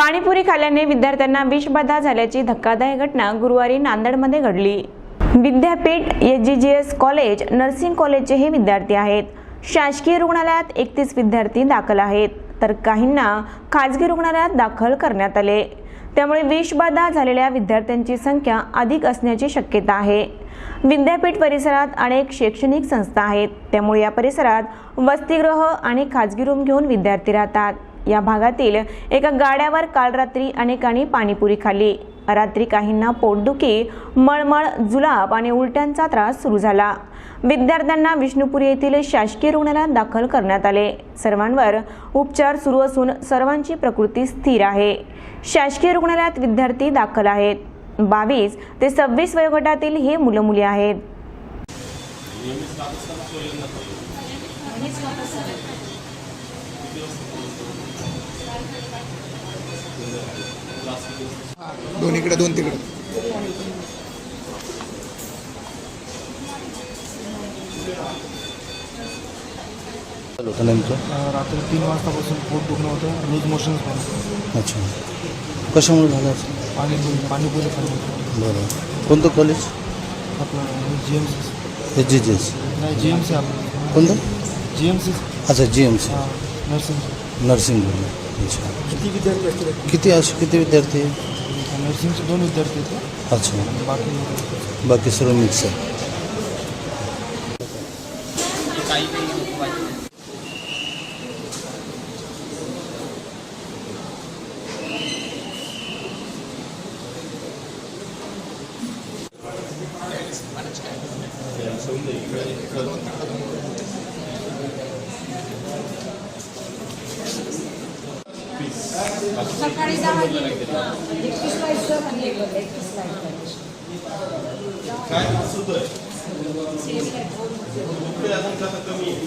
पाणीपुरी खाल्ल्याने विद्यार्थ्यांना विषबाधा झाल्याची धक्कादायक घटना गुरुवारी नांदेडमध्ये घडली. विद्यापीठ H G G S college nursing कॉलेजचे हे विद्यार्थी आहेत. शासकीय रुग्णालयात एकतीस विद्यार्थी दाखल आहेत तर काहींना खाजगी रुग्णालयात दाखल करण्यात आले. त्यामुळे विषबाधा झालेल्या विद्यार्थ्यांची संख्या अधिक असण्याची शक्यता आहे. विद्यापीठ परिसरात अनेक शैक्षणिक संस्था आहेत त्यामुळे या परिसरात वसतिगृह आणि खाजगी रूम घेऊन विद्यार्थी राहतात. या भागातील एका गाड्यावर काल रात्री अनेकांनी पाणीपुरी खाल्ली. रात्री काहींना पोटदुखी मळमळ जुलाब आणि उलट्यांचा त्रास सुरू झाला. विद्यार्थ्यांना विष्णुपुरी येथील शासकीय रुग्णालयात दाखल करण्यात आले. सर्वांवर उपचार सुरू असून सर्वांची प्रकृती स्थिर आहे. शासकीय रुग्णालयात विद्यार्थी दाखल आहेत. बावीस ते सव्वीस वयोगटातील हे मुलं मुली आहेत दोन इकडे दोन तिकडे. रात्री तीन वाजतापासून पोट दुखणं होतं लूज मोशन्स पण अच्छा. कशामुळे झालं असं? पाणीपुरी पाणीपुरी खाल्ली होती. बरं. कोणतं कॉलेज आपलं G M C H G G S नाही जी एम सी आपलं. कोणतं? जी एम सी अच्छा G M C nursing nursing बोललं अच्छा किती विद्यार्थी असतील किती असे किती विद्यार्थी नर्सिंगचे दोन विद्यार्थी आहेत अच्छा बाकी बाकी सर्व मिक्स आहे सकाळी जावा एकतीस लाईट सर आणि एकतीस लाईट काय सुद्धा कमी आहे